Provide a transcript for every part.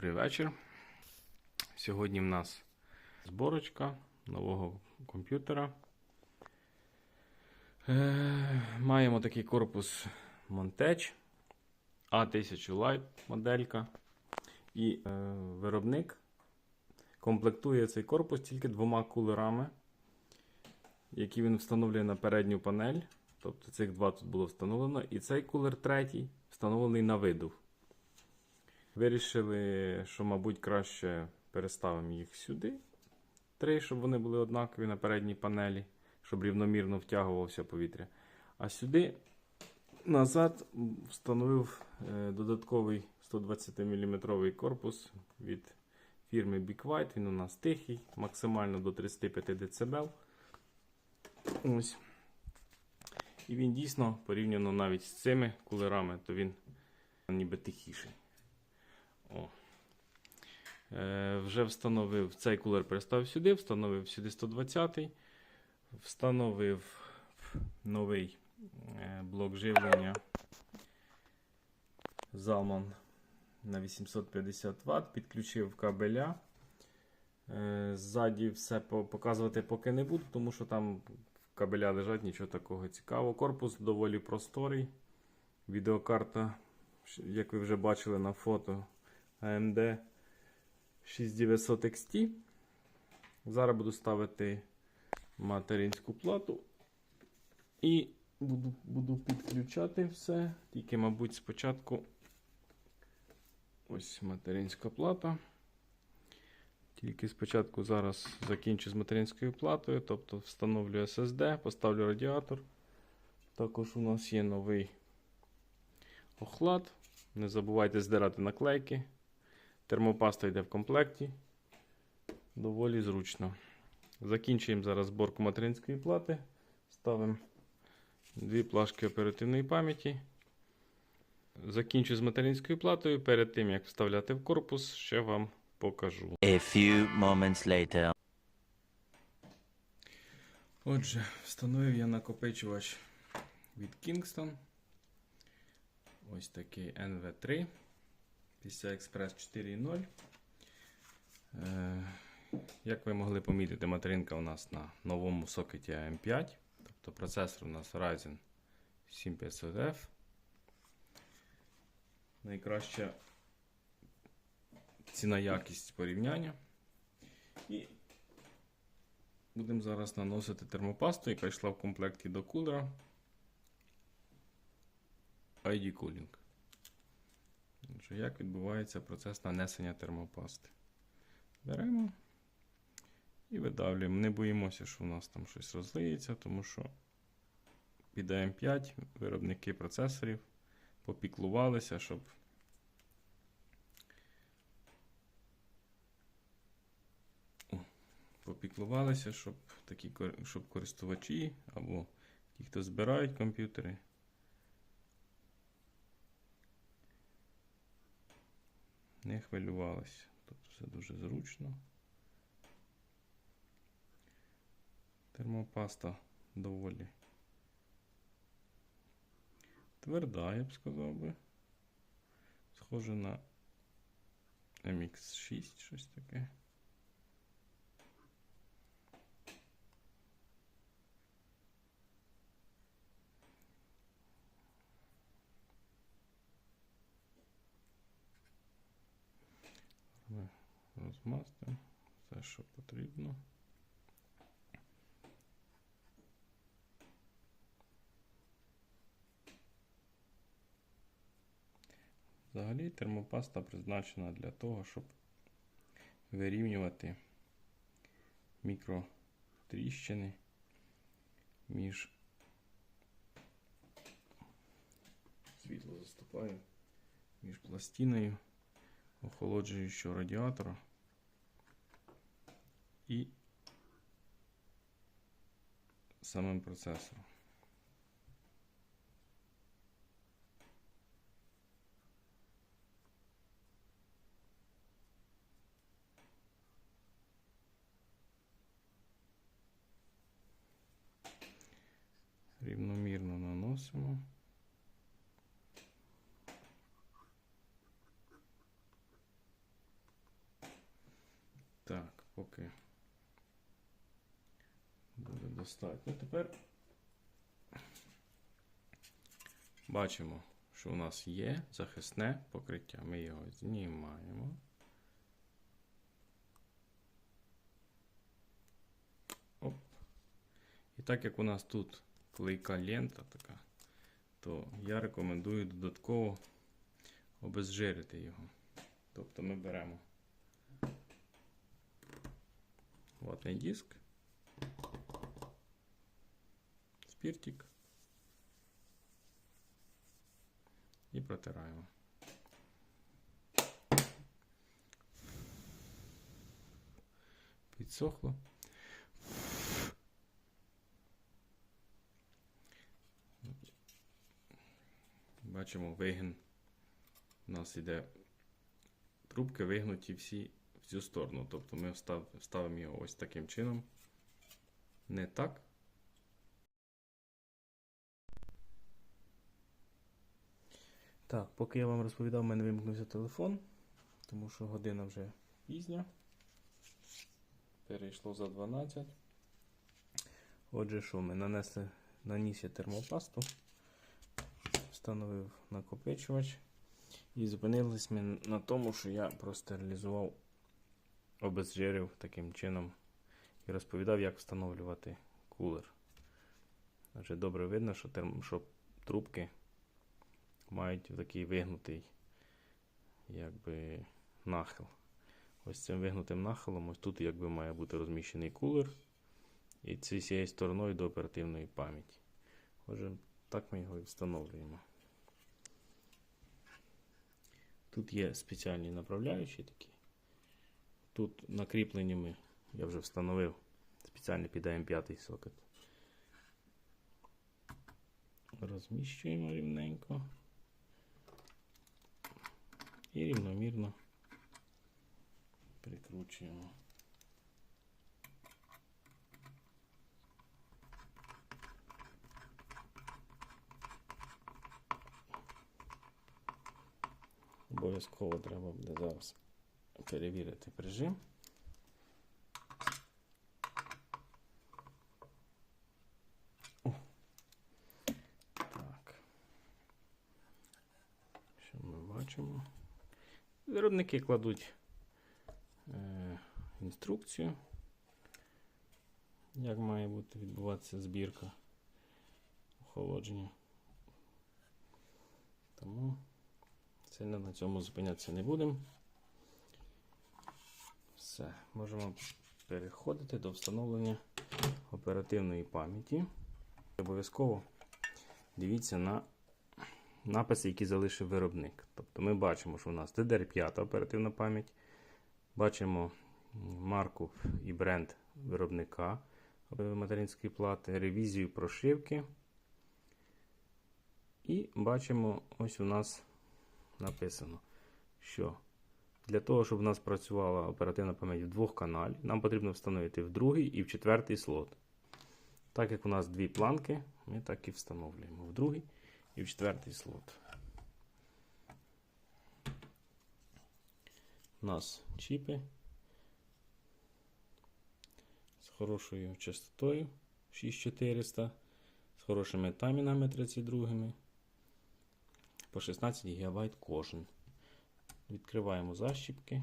Добрий вечір. Сьогодні в нас зборочка нового комп'ютера. Е, Маємо такий корпус Montech A1000 Lite моделька. І е, виробник комплектує цей корпус тільки двома кулерами, які він встановлює на передню панель. Тобто цих два тут було встановлено. І цей кулер третій встановлений на видув. Вирішили, що, мабуть, краще переставимо їх сюди. Три, щоб вони були однакові на передній панелі, щоб рівномірно втягувалося повітря. А сюди назад встановив е, додатковий 120 мм корпус від фірми Big White. Він у нас тихий, максимально до 35 дБ. Ось. І він дійсно порівняно навіть з цими кулерами, то він ніби тихіший. О. Е, вже встановив цей кулер переставив сюди, встановив сюди 120 встановив новий е, блок живлення Zalman на 850 Вт, підключив кабеля. Е, ззаді все показувати поки не буду, тому що там кабеля лежать, нічого такого цікавого. Корпус доволі просторий. Відеокарта, як ви вже бачили на фото, AMD 6900 XT. Зараз буду ставити материнську плату і буду, буду підключати все. Тільки, мабуть, спочатку ось материнська плата. Тільки спочатку зараз закінчу з материнською платою, тобто встановлю SSD, поставлю радіатор. Також у нас є новий охлад. Не забувайте здирати наклейки. Термопаста йде в комплекті. Доволі зручно. Закінчуємо зараз зборку материнської плати. Ставимо дві плашки оперативної пам'яті. Закінчу з материнською платою. Перед тим, як вставляти в корпус, ще вам покажу. A few moments later. Отже, встановив я накопичувач від Kingston. Ось такий NV3 PCI Express 4.0. Е, Як ви могли помітити, материнка у нас на новому сокеті AM5. Тобто процесор у нас Ryzen 7500F. Найкраща ціна якість порівняння. І Будемо зараз наносити термопасту, яка йшла в комплекті до кулера. ID Cooling. Отже, Як відбувається процес нанесення термопасти? Беремо і видавлюємо. Не боїмося, що у нас там щось розлиється, тому що під AM5 виробники процесорів попіклувалися, щоб попіклувалися, щоб такі щоб користувачі або ті, хто збирають комп'ютери, не хвилювалися. Тобто все дуже зручно. Термопаста доволі тверда, я б сказав би. Схоже на MX6, щось таке. Ми розмастимо все, що потрібно. Взагалі термопаста призначена для того, щоб вирівнювати мікротріщини між світло заступає між пластиною охолоджуючого радіатора і самим процесором. Рівномірно наносимо. Так, поки буде достатньо. Тепер бачимо, що у нас є захисне покриття. Ми його знімаємо. Оп. І так як у нас тут клейка лента така, то я рекомендую додатково обезжирити його. Тобто ми беремо ватний диск, спіртик і протираємо. Підсохло. Бачимо вигін. У нас іде трубки вигнуті всі в цю сторону. Тобто ми встав, ставимо його ось таким чином. Не так. Так, поки я вам розповідав, в мене вимкнувся телефон, тому що година вже пізня. Перейшло за 12. Отже, що ми нанесли, наніс я термопасту, встановив накопичувач. І зупинились ми на тому, що я простерилізував, обезжирив таким чином і розповідав, як встановлювати кулер. Адже добре видно, що, терм... що трубки мають такий вигнутий якби, нахил. Ось цим вигнутим нахилом, ось тут якби має бути розміщений кулер. І цією стороною до оперативної пам'яті. Отже, так ми його і встановлюємо. Тут є спеціальні направляючі такі. Тут накріпленнями я вже встановив спеціально під AM5 сокет. Розміщуємо рівненько і рівномірно прикручуємо. Обов'язково треба буде зараз перевірити прижим. О. Так. Що ми бачимо? Виробники кладуть е, інструкцію, як має відбуватися збірка охолодження. Тому Сильно на цьому зупинятися не будемо. Все, можемо переходити до встановлення оперативної пам'яті. Обов'язково дивіться на написи, які залишив виробник. Тобто ми бачимо, що у нас DDR5 оперативна пам'ять. Бачимо марку і бренд виробника материнської плати, ревізію прошивки. І бачимо, ось у нас написано, що для того, щоб у нас працювала оперативна пам'ять в двох каналі, нам потрібно встановити в другий і в четвертий слот. Так як у нас дві планки, ми так і встановлюємо в другий і в четвертий слот. У нас чіпи з хорошою частотою 6400, з хорошими таймінгами 32 по 16 ГБ кожен. Відкриваємо защіпки.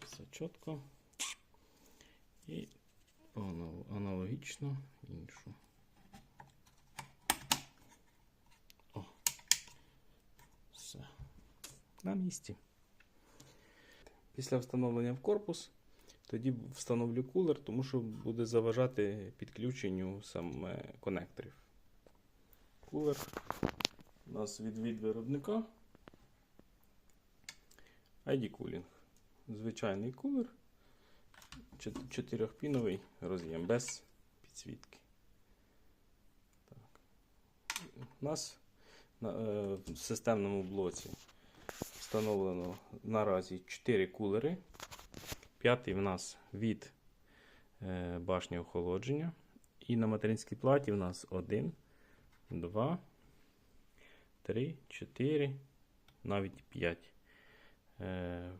Все чітко. Аналогічно іншу. О. Все. На місці. Після встановлення в корпус. Тоді встановлю кулер, тому що буде заважати підключенню саме конекторів. Кулер у нас від від виробника. ID Cooling. Звичайний кулер. Чотирьохпіновий роз'єм без підсвітки. Так. У нас на, е, в системному блоці встановлено наразі 4 кулери. П'ятий в нас від е, башні охолодження. І на материнській платі в нас 1, 2, 3, 4, навіть 5 е,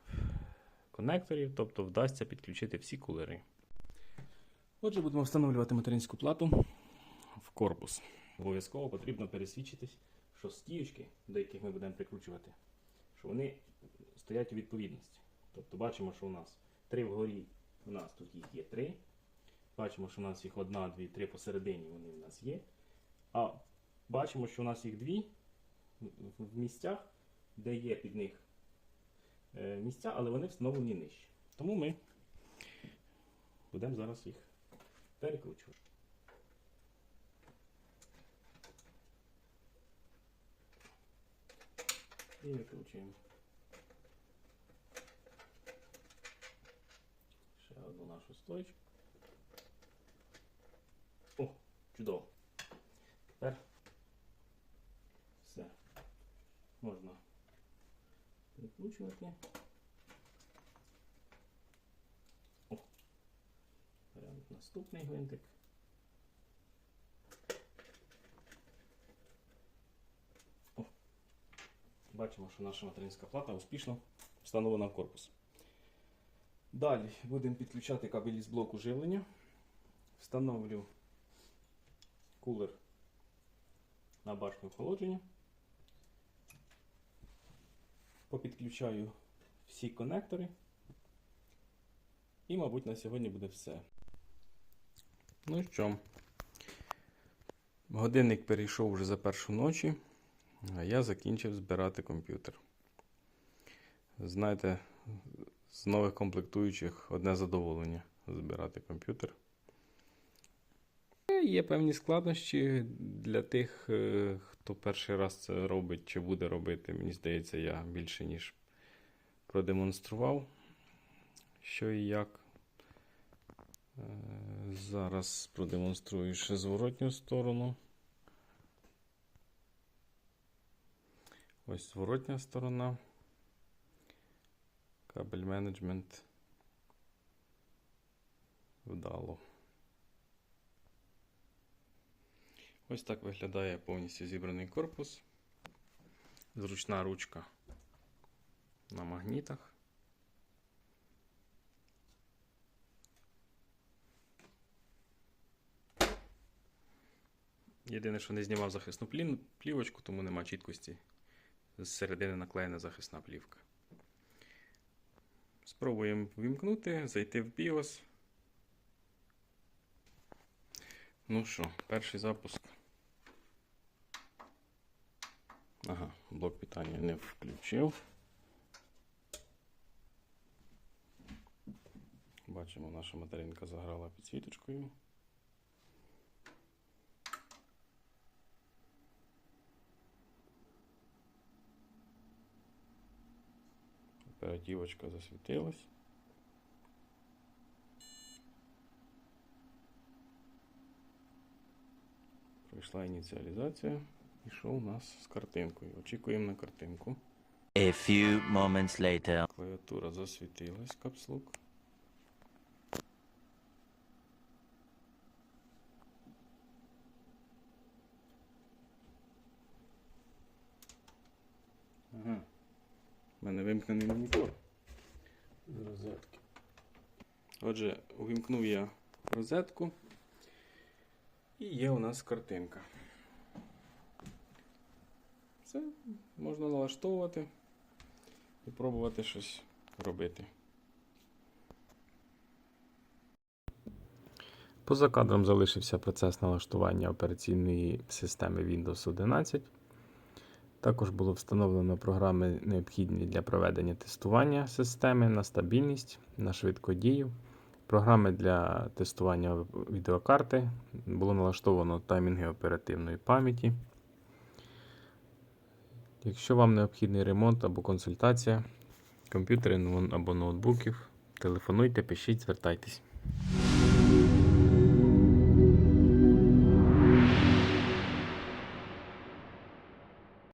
конекторів, тобто вдасться підключити всі кулери. Отже, будемо встановлювати материнську плату в корпус. Обов'язково потрібно пересвідчитись, що стіючки, до яких ми будемо прикручувати, що вони стоять у відповідності. Тобто бачимо, що у нас три вгорі, у нас тут їх є три. Бачимо, що у нас їх одна, дві, три посередині вони у нас є. А бачимо, що у нас їх дві в- в місцях, де є під них місця, але вони встановлені нижче. Тому ми будемо зараз їх перекручувати. І викручуємо. Ще одну нашу стоечку. О, чудово. Тепер все. Можна прикручувати. О. Беремо наступний гвинтик. О. Бачимо, що наша материнська плата успішно встановлена в корпус. Далі будемо підключати кабелі з блоку живлення. Встановлю кулер на башню охолодження. Попідключаю всі конектори. І, мабуть, на сьогодні буде все. Ну що, годинник перейшов вже за першу ночі, а я закінчив збирати комп'ютер. Знаєте, з нових комплектуючих одне задоволення збирати комп'ютер. Є певні складнощі для тих, е, хто перший раз це робить чи буде робити. Мені здається, я більше ніж продемонстрував, що і як. Е, Зараз продемонструю ще зворотню сторону. Ось зворотня сторона. Кабель менеджмент вдало. Ось так виглядає повністю зібраний корпус. Зручна ручка на магнітах. Єдине, що не знімав захисну плівочку, тому нема чіткості. З середини наклеєна захисна плівка. Спробуємо вімкнути, зайти в BIOS. Ну що, перший запуск. Ага, блок питання не включив. Бачимо, наша материнка заграла підсвіточкою. Оперативочка засвітилась. Пройшла ініціалізація. І що у нас з картинкою? Очікуємо на картинку. A few moments later. Клавіатура засвітилась, капслук. Ага. У мене вимкнений монітор з розетки. Отже, увімкнув я розетку. І є у нас картинка. Це можна налаштовувати і пробувати щось робити. Поза кадром залишився процес налаштування операційної системи Windows 11. Також було встановлено програми, необхідні для проведення тестування системи на стабільність, на швидкодію. Програми для тестування відеокарти. Було налаштовано таймінги оперативної пам'яті. Якщо вам необхідний ремонт або консультація комп'ютерів або ноутбуків, телефонуйте, пишіть, звертайтесь.